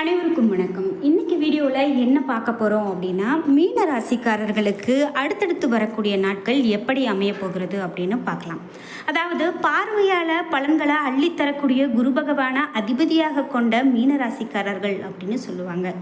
அனைவருக்கும் வணக்கம். இன்னைக்கு வீடியோவில் என்ன பார்க்க போகிறோம் அப்படின்னா மீன ராசிக்காரர்களுக்கு அடுத்தடுத்து வரக்கூடிய நாட்கள் எப்படி அமைய போகிறது அப்படின்னு பார்க்கலாம். அதாவது பார்வையால் பலன்களை அள்ளித்தரக்கூடிய குரு பகவான அதிபதியாக கொண்ட மீன ராசிக்காரர்கள் அப்படின்னு சொல்லுவாங்க.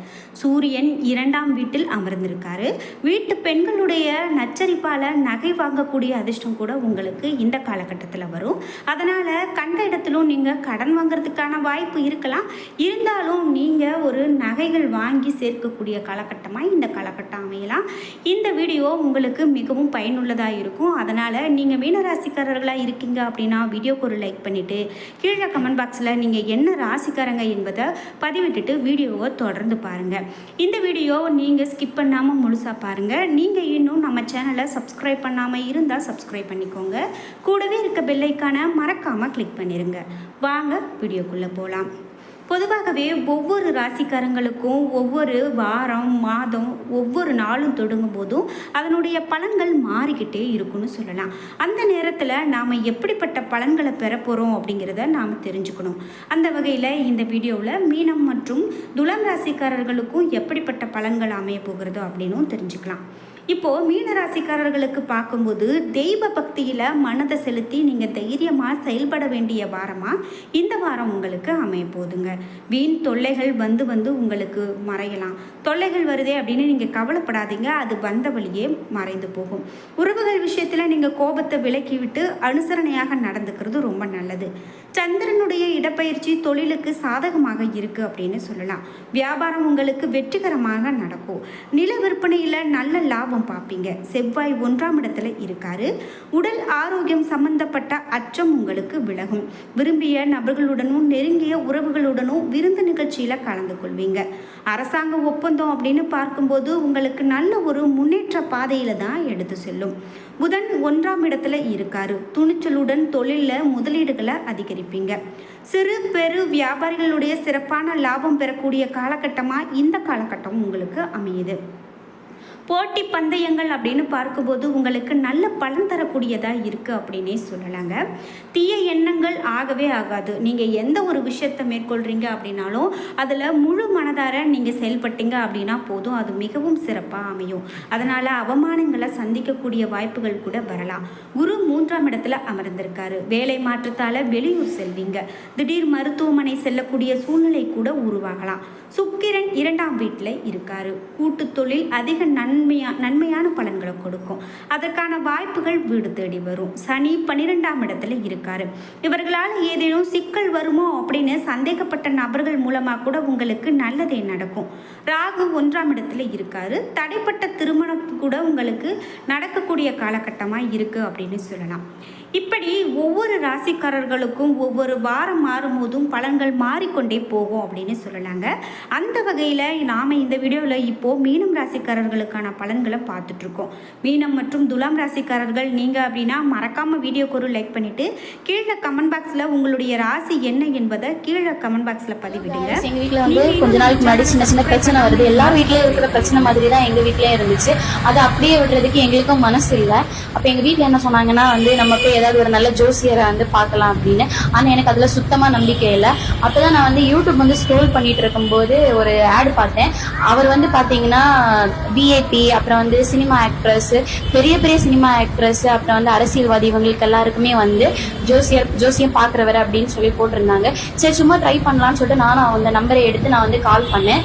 சூரியன் இரண்டாம் வீட்டில் அமர்ந்திருக்காரு. வீட்டு பெண்களுடைய நச்சரிப்பால் நகை வாங்கக்கூடிய அதிர்ஷ்டம் கூட உங்களுக்கு இந்த காலகட்டத்தில் வரும். அதனால் கண்ட இடத்திலும் நீங்கள் கடன் வாங்குறதுக்கான வாய்ப்பு இருக்கலாம். இருந்தாலும் நீங்கள் ஒரு நகைகள் வாங்கி சேர்க்கக்கூடிய காலகட்டமாக இந்த காலகட்டம் அமையலாம். இந்த வீடியோ உங்களுக்கு மிகவும் பயனுள்ளதாக இருக்கும். அதனால் நீங்கள் மீனராசிக்காரர்களாக இருக்கீங்க அப்படின்னா வீடியோக்கு ஒரு லைக் பண்ணிவிட்டு கீழே கமெண்ட் பாக்ஸில் நீங்கள் என்ன ராசிக்காரங்க என்பதை பதிவிட்டுட்டு வீடியோவை தொடர்ந்து பாருங்கள் இந்த வீடியோ நீங்கள் ஸ்கிப் பண்ணாமல் முழுசாக பாருங்கள் நீங்கள் இன்னும் நம்ம சேனலை சப்ஸ்கிரைப் பண்ணாமல் இருந்தால் சப்ஸ்கிரைப் பண்ணிக்கோங்க. கூடவே இருக்க பெல்லைக்கான மறக்காமல் கிளிக் பண்ணிடுங்க வாங்க வீடியோக்குள்ளே போகலாம் பொதுவாகவே ஒவ்வொரு ராசிக்காரங்களுக்கும் ஒவ்வொரு வாரம் மாதம் ஒவ்வொரு நாளும் தொடங்கும் போதும் அதனுடைய பலன்கள் மாறிக்கிட்டே இருக்குன்னு சொல்லலாம். அந்த நேரத்தில் நாம் எப்படிப்பட்ட பலன்களை பெற போகிறோம் அப்படிங்கிறத நாம் தெரிஞ்சுக்கணும். அந்த வகையில் இந்த வீடியோவில் மீனம் மற்றும் துலாம் ராசிக்காரர்களுக்கும் எப்படிப்பட்ட பலன்கள் அமைய போகிறதோ அப்படின்னும் தெரிஞ்சுக்கலாம். இப்போது மீனராசிக்காரர்களுக்கு பார்க்கும்போது தெய்வ பக்தியில் மனதை செலுத்தி நீங்கள் தைரியமாக செயல்பட வேண்டிய வாரமாக இந்த வாரம் உங்களுக்கு அமைய போதுங்க வீண் தொல்லைகள் வந்து வந்து உங்களுக்கு மறையலாம். தொல்லைகள் வருதே அப்படின்னு நீங்கள் கவலைப்படாதீங்க. அது வந்த வழியே மறைந்து போகும். உறவுகள் விஷயத்தில் நீங்கள் கோபத்தை விலக்கி விட்டு அனுசரணையாக நடந்துக்கிறது ரொம்ப நல்லது. சந்திரனுடைய இடப்பயிற்சி தொழிலுக்கு சாதகமாக இருக்குது அப்படின்னு சொல்லலாம். வியாபாரம் உங்களுக்கு வெற்றிகரமாக நடக்கும். நில விற்பனையில் நல்ல லாபம் பார்ப்பீங்க. செவ்வாய் ஒன்றாம் இடத்துல இருக்காரு. உடல் ஆரோக்கியம் சம்பந்தப்பட்ட அச்சம் உங்களுக்கு விலகும். விரும்பிய நபர்களுடனும் நெருங்கிய உறவுகளுடனும் விருந்து நிகழ்ச்சியில் கலந்து கொள்வீங்க. அரசாங்க ஒப்பந்தம் அப்படின்னு பார்க்கும்போது உங்களுக்கு நல்ல ஒரு முன்னேற்ற பாதையில் தான் எடுத்து செல்லும். புதன் ஒன்றாம் இடத்துல இருக்காரு. துணிச்சலுடன் தொழிலில் முதலீடுகளை அதிகரிப்பீங்க. சிறு பெரு வியாபாரிகளுடைய சிறப்பான லாபம் பெறக்கூடிய காலகட்டமாக இந்த காலகட்டம் உங்களுக்கு அமையுது. போட்டி பந்தயங்கள் அப்படின்னு பார்க்கும்போது உங்களுக்கு நல்ல பலன் தரக்கூடியதாக இருக்குது அப்படின்னே சொல்லலாங்க. தீய எண்ணங்கள் ஆகவே ஆகாது. நீங்கள் எந்த ஒரு விஷயத்தை மேற்கொள்கிறீங்க அப்படின்னாலும் அதில் முழு மனதார நீங்கள் செயல்பட்டீங்க அப்படின்னா போதும். அது மிகவும் சிறப்பாக அமையும். அதனால் அவமானங்களை சந்திக்கக்கூடிய வாய்ப்புகள் கூட வரலாம். குரு மூன்றாம் இடத்துல அமர்ந்திருக்காரு. வேலை மாற்றத்தால் வெளியூர் செல்வீங்க. திடீர் மருத்துவமனை செல்லக்கூடிய சூழ்நிலை கூட உருவாகலாம். சுக்கிரன் இரண்டாம் வீட்டில் இருக்காரு. கூட்டு தொழில் அதிக நன்மையா நன்மையான பலன்களை கொடுக்கும். அதற்கான வாய்ப்புகள் வீடு தேடி வரும். சனி பன்னிரெண்டாம் இடத்துல இருக்காரு. இவர்களால் ஏதேனும் சிக்கல் வருமோ அப்படின்னு சந்தேகப்பட்ட நபர்கள் மூலமாக கூட உங்களுக்கு நல்லதே நடக்கும். ராகு ஒன்றாம் இடத்துல இருக்காரு. தடைப்பட்ட திருமணம் கூட உங்களுக்கு நடக்கக்கூடிய காலகட்டமாக இருக்கு அப்படின்னு சொல்லலாம். இப்படி ஒவ்வொரு ராசிக்காரர்களுக்கும் ஒவ்வொரு வாரம் மாறும்போதும் பலன்கள் மாறிக்கொண்டே போகும் அப்படின்னு சொல்லலாங்க. அந்த வகையில் நாம் இந்த வீடியோவில் இப்போது மீனம் ராசிக்காரர்களுக்கான பலன்களை பார்த்துட்ருக்கோம். மீனம் மற்றும் துலாம் ராசிக்காரர்கள் நீங்கள் அப்படின்னா மறக்காமல் வீடியோக்கு ஒரு லைக் பண்ணிவிட்டு கீழே கமெண்ட் பாக்ஸில் உங்களுடைய ராசி என்ன என்பதை கீழே கமெண்ட் பாக்ஸில் பதிவிடுங்க. எங்க வீட்ல வந்து கொஞ்ச நாளுக்கு முன்னாடி சின்ன சின்ன பிரச்சனை வருது. எல்லா வீட்லயும் இருக்கிற பிரச்சனை மாதிரி தான் எங்க வீட்லயும் இருந்துச்சு. அதை அப்படியே விடுறதுக்கு எங்களுக்கும் மனசு இல்ல. அப்ப எங்க வீட்ல என்ன சொன்னாங்கன்னா வந்து நம்ம போய் ஏதாவது ஒரு நல்ல ஜோசியரை வந்து பார்க்கலாம் அப்படின்னு. ஆனால் எனக்கு அதில் சுத்தமாக நம்பிக்கை இல்லை. அப்போ தான் நான் வந்து யூடியூப் வந்து ஸ்க்ரோல் பண்ணிட்டு இருக்கும்போது ஒரு ஆட் பார்த்தேன். அவர் வந்து பார்த்தீங்கன்னா பிஏபி அப்புறம் வந்து சினிமா ஆக்ட்ரஸ் பெரிய பெரிய சினிமா ஆக்ட்ரஸ் அப்புறம் வந்து அரசியல்வாதி இவங்களுக்கு எல்லாருக்குமே வந்து ஜோசியர் ஜோசியம் பார்க்குறவர் அப்படின்னு சொல்லி போட்டிருந்தாங்க. சரி சும்மா ட்ரை பண்ணலாம்னு சொல்லிட்டு நானும் அந்த நம்பரை எடுத்து நான் வந்து கால் பண்ணேன்.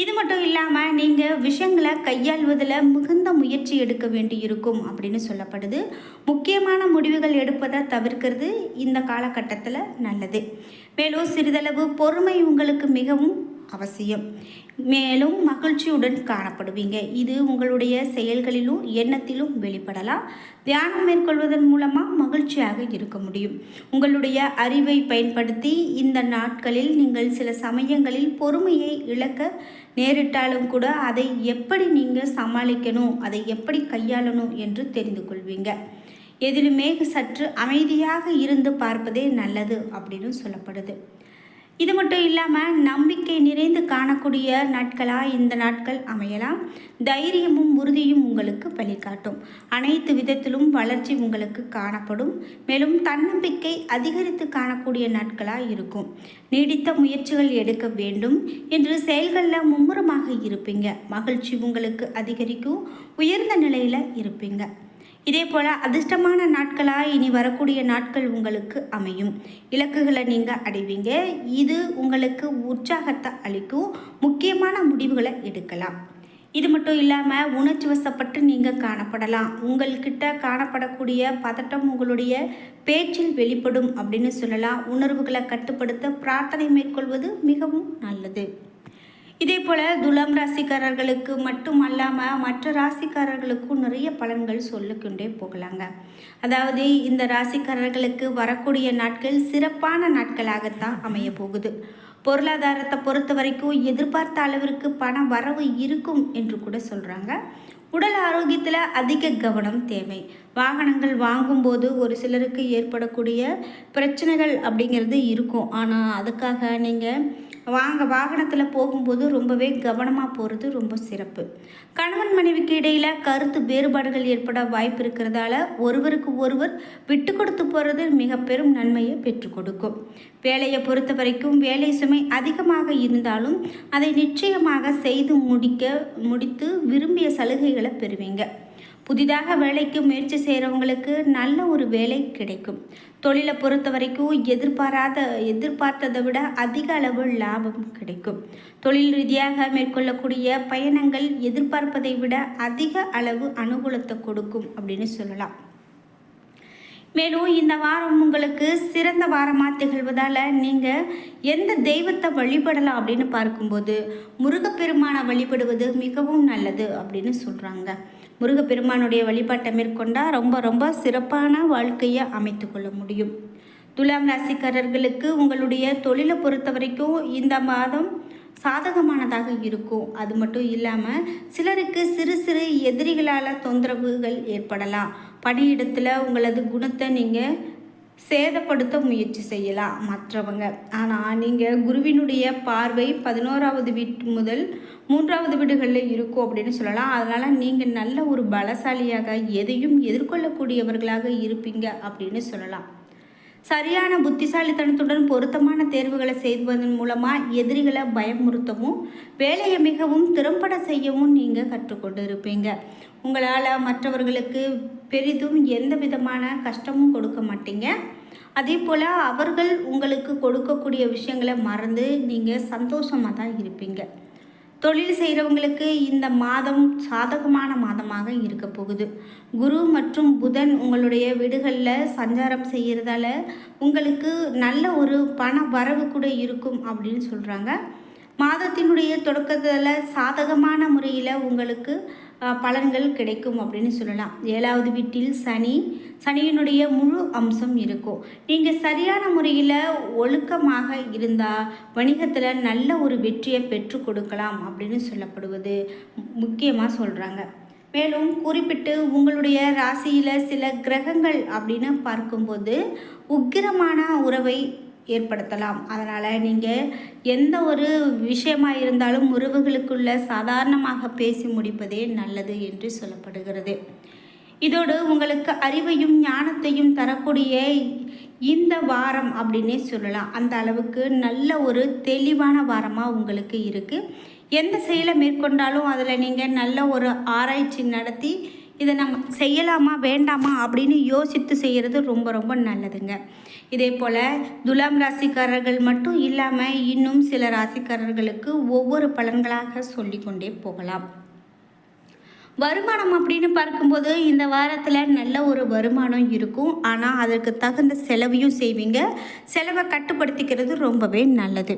இது மட்டும் இல்லாமல் நீங்கள் விஷயங்களை கையாள்வதில் மிகுந்த முயற்சி எடுக்க வேண்டி இருக்கும் அப்படின்னு சொல்லப்படுது. முக்கியமான முடிவுகள் எடுப்பதை தவிர்க்கிறது இந்த காலகட்டத்தில் நல்லது. மேலும் சிறிதளவு பொறுமை உங்களுக்கு மிகவும் அவசியம். மேலும் மகிழ்ச்சியுடன் காணப்படுவீங்க. இது உங்களுடைய செயல்களிலும் எண்ணத்திலும் வெளிப்படலாம். தியானம் மேற்கொள்வதன் மூலமாக மகிழ்ச்சியாக இருக்க முடியும். உங்களுடைய அறிவை பயன்படுத்தி இந்த நாட்களில் நீங்கள் சில சமயங்களில் பொறுமையை இழக்க நேரிட்டாலும் கூட அதை எப்படி நீங்கள் சமாளிக்கணும் அதை எப்படி கையாளணும் என்று தெரிந்து கொள்வீங்க. எதிலுமே சற்று அமைதியாக இருந்து பார்ப்பதே நல்லது அப்படின்னு சொல்லப்படுது. இது மட்டும் இல்லாமல் நம்பிக்கை நிறைந்து காணக்கூடிய நாட்களாக இந்த நாட்கள் அமையலாம். தைரியமும் உறுதியும் உங்களுக்கு வழிகாட்டும். அனைத்து விதத்திலும் வளர்ச்சி உங்களுக்கு காணப்படும். மேலும் தன்னம்பிக்கை அதிகரித்து காணக்கூடிய நாட்களாக இருக்கும். நீடித்த முயற்சிகள் எடுக்க வேண்டும் என்று செயல்களில் மும்முரமாக இருப்பீங்க. மகிழ்ச்சி உங்களுக்கு அதிகரிக்கும். உயர்ந்த நிலையில் இருப்பீங்க. இதே போல் அதிர்ஷ்டமான நாட்களாக இனி வரக்கூடிய நாட்கள் உங்களுக்கு அமையும். இலக்குகளை நீங்கள் அடைவீங்க. இது உங்களுக்கு உற்சாகத்தை அளிக்கும். முக்கியமான முடிவுகளை எடுக்கலாம். இது மட்டும் இல்லாமல் உணர்ச்சி வசப்பட்டு நீங்கள் காணப்படலாம். உங்கள்கிட்ட காணப்படக்கூடிய பதட்டம் உங்களுடைய பேச்சில் வெளிப்படும் அப்படின்னு சொல்லலாம். உணர்வுகளை கட்டுப்படுத்த பிரார்த்தனை மேற்கொள்வது மிகவும் நல்லது. இதே போல் துலாம் ராசிக்காரர்களுக்கு மட்டும் அல்லாமல் மற்ற ராசிக்காரர்களுக்கும் நிறைய பலன்கள் சொல்லிக்கொண்டே போகலாங்க. அதாவது இந்த ராசிக்காரர்களுக்கு வரக்கூடிய நாட்கள் சிறப்பான நாட்களாகத்தான் அமைய போகுது. பொருளாதாரத்தை பொறுத்த வரைக்கும் எதிர்பார்த்த அளவிற்கு பண வரவு இருக்கும் என்று கூட சொல்கிறாங்க உடல் ஆரோக்கியத்தில் அதிக கவனம் தேவை. வாகனங்கள் வாங்கும்போது ஒரு சிலருக்கு ஏற்படக்கூடிய பிரச்சனைகள் அப்படிங்கிறது இருக்கும். ஆனால் அதுக்காக நீங்கள் வாங்க வாகனத்தில் போகும்போது ரொம்பவே கவனமாக போகிறது ரொம்ப சிறப்பு. கணவன் மனைவிக்கு இடையில் கருத்து வேறுபாடுகள் ஏற்பட வாய்ப்பு இருக்கிறதால ஒருவருக்கு ஒருவர் விட்டு கொடுத்து போகிறது மிக பெரும் நன்மையை பெற்றுக் கொடுக்கும். வேலையை பொறுத்த வரைக்கும் வேலை சுமை அதிகமாக இருந்தாலும் அதை நிச்சயமாக செய்து முடிக்க முடித்து விரும்பிய சலுகைகளை பெறுவீங்க. புதிதாக வேலைக்கு முயற்சி செய்கிறவங்களுக்கு நல்ல ஒரு வேலை கிடைக்கும். தொழிலை பொறுத்த வரைக்கும் எதிர்பாராத எதிர்பார்த்ததை விட அதிக அளவு லாபம் கிடைக்கும். தொழில் ரீதியாக மேற்கொள்ளக்கூடிய பயணங்கள் எதிர்பார்ப்பதை விட அதிக அளவு அனுகூலத்தை கொடுக்கும் அப்படின்னு சொல்லலாம். மேலும் இந்த வாரம் உங்களுக்கு சிறந்த வாரமாக திகழ்வதால் நீங்கள் எந்த தெய்வத்தை வழிபடலாம் அப்படின்னு பார்க்கும்போது முருகப்பெருமானை வழிபடுவது மிகவும் நல்லது அப்படின்னு சொல்கிறாங்க முருகப்பெருமானுடைய வழிபாட்டை மேற்கொண்டால் ரொம்ப ரொம்ப சிறப்பான வாழ்க்கையை அமைத்து கொள்ள முடியும். துலாம் ராசிக்காரர்களுக்கு உங்களுடைய தொழிலை பொறுத்த வரைக்கும் இந்த மாதம் சாதகமானதாக இருக்கும். அது மட்டும் இல்லாமல் சிலருக்கு சிறு சிறு எதிரிகளால் தொந்தரவுகள் ஏற்படலாம். பணியிடத்தில் உங்களது குணத்தை நீங்கள் சேதப்படுத்த முயற்சி செய்யலாம் மற்றவங்க. ஆனால் நீங்கள் குருவினுடைய பார்வை பதினோராவது வீட்டு முதல் மூன்றாவது வீடுகளில் இருக்கும் அப்படின்னு சொல்லலாம். அதனால் நீங்கள் நல்ல ஒரு பலசாலியாக எதையும் எதிர்கொள்ளக்கூடியவர்களாக இருப்பீங்க அப்படின்னு சொல்லலாம். சரியான புத்திசாலித்தனத்துடன் பொருத்தமான தேர்வுகளை செய்வதன் மூலமாக எதிரிகளை பயமுறுத்தவும் வேலையை மிகவும் திறம்பட செய்யவும் நீங்கள் கற்றுக்கொண்டு இருப்பீங்க உங்களால் மற்றவர்களுக்கு பெரிதும் எந்த விதமான கஷ்டமும் கொடுக்க மாட்டீங்க. அதே போல் அவர்கள் உங்களுக்கு கொடுக்கக்கூடிய விஷயங்களை மறந்து நீங்கள் சந்தோஷமாக தான் இருப்பீங்க. தொழில் செய்கிறவங்களுக்கு இந்த மாதம் சாதகமான மாதமாக இருக்க போகுது. குரு மற்றும் புதன் உங்களுடைய வீடுகளில் சஞ்சாரம் செய்கிறதால உங்களுக்கு நல்ல ஒரு பண வரவு கூட இருக்கும் அப்படின்னு சொல்கிறாங்க மாதத்தினுடைய தொடக்கத்தில் சாதகமான முறையில் உங்களுக்கு பலன்கள் கிடைக்கும் அப்படின்னு சொல்லலாம். ஏழாவது வீட்டில் சனி. சனியினுடைய முழு அம்சம் இருக்கும். நீங்கள் சரியான முறையில் ஒழுக்கமாக இருந்தால் வணிகத்தில் நல்ல ஒரு வெற்றியை பெற்று கொடுக்கலாம் அப்படின்னு சொல்லப்படுவது முக்கியமாக சொல்கிறாங்க மேலும் குறிப்பிட்டு உங்களுடைய ராசியில் சில கிரகங்கள் அப்படின்னு பார்க்கும்போது உக்கிரமான உறவை ஏற்படுத்தலாம். அதனால் நீங்கள் எந்த ஒரு விஷயமாக இருந்தாலும் உறவுகளுக்குள்ள சாதாரணமாக பேசி முடிப்பதே நல்லது என்று சொல்லப்படுகிறது. இதோடு உங்களுக்கு அறிவையும் ஞானத்தையும் தரக்கூடிய இந்த வாரம் அப்படின்னே சொல்லலாம். அந்த அளவுக்கு நல்ல ஒரு தெளிவான வாரமாக உங்களுக்கு இருக்குது எந்த செயலை மேற்கொண்டாலும் அதில் நீங்கள் நல்ல ஒரு ஆராய்ச்சி நடத்தி இதை நம்ம செய்யலாமா வேண்டாமா அப்படின்னு யோசித்து செய்கிறது ரொம்ப ரொம்ப நல்லதுங்க. இதே போல் துலாம் ராசிக்காரர்கள் மட்டும் இல்லாமல் இன்னும் சில ராசிக்காரர்களுக்கு ஒவ்வொரு பலன்களாக சொல்லிக்கொண்டே போகலாம். வருமானம் அப்படின்னு பார்க்கும்போது இந்த வாரத்தில் நல்ல ஒரு வருமானம் இருக்கும். ஆனால் அதற்கு தகுந்த செலவையும் செய்வீங்க. செலவை கட்டுப்படுத்திக்கிறது ரொம்பவே நல்லது.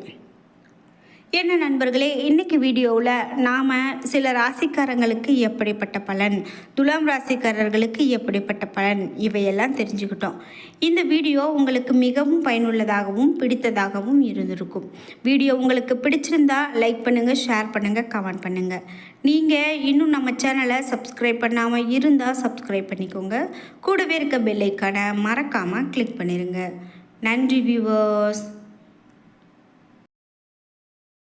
என்ன நண்பர்களே இன்னைக்கு வீடியோவில் நாம் சில ராசிக்காரங்களுக்கு எப்படிப்பட்ட பலன் துலாம் ராசிக்காரர்களுக்கு எப்படிப்பட்ட பலன் இவையெல்லாம் தெரிஞ்சுக்கிட்டோம். இந்த வீடியோ உங்களுக்கு மிகவும் பயனுள்ளதாகவும் பிடித்ததாகவும் இருந்திருக்கும். வீடியோ உங்களுக்கு பிடிச்சிருந்தா லைக் பண்ணுங்கள் ஷேர் பண்ணுங்கள் கமெண்ட் பண்ணுங்கள் நீங்கள் இன்னும் நம்ம சேனலை சப்ஸ்கிரைப் பண்ணாமல் இருந்தால் சப்ஸ்கிரைப் பண்ணிக்கோங்க. கூடவே இருக்க பெல்லைக்கான மறக்காமல் கிளிக் பண்ணிடுங்க நன்றி வியூவர்ஸ்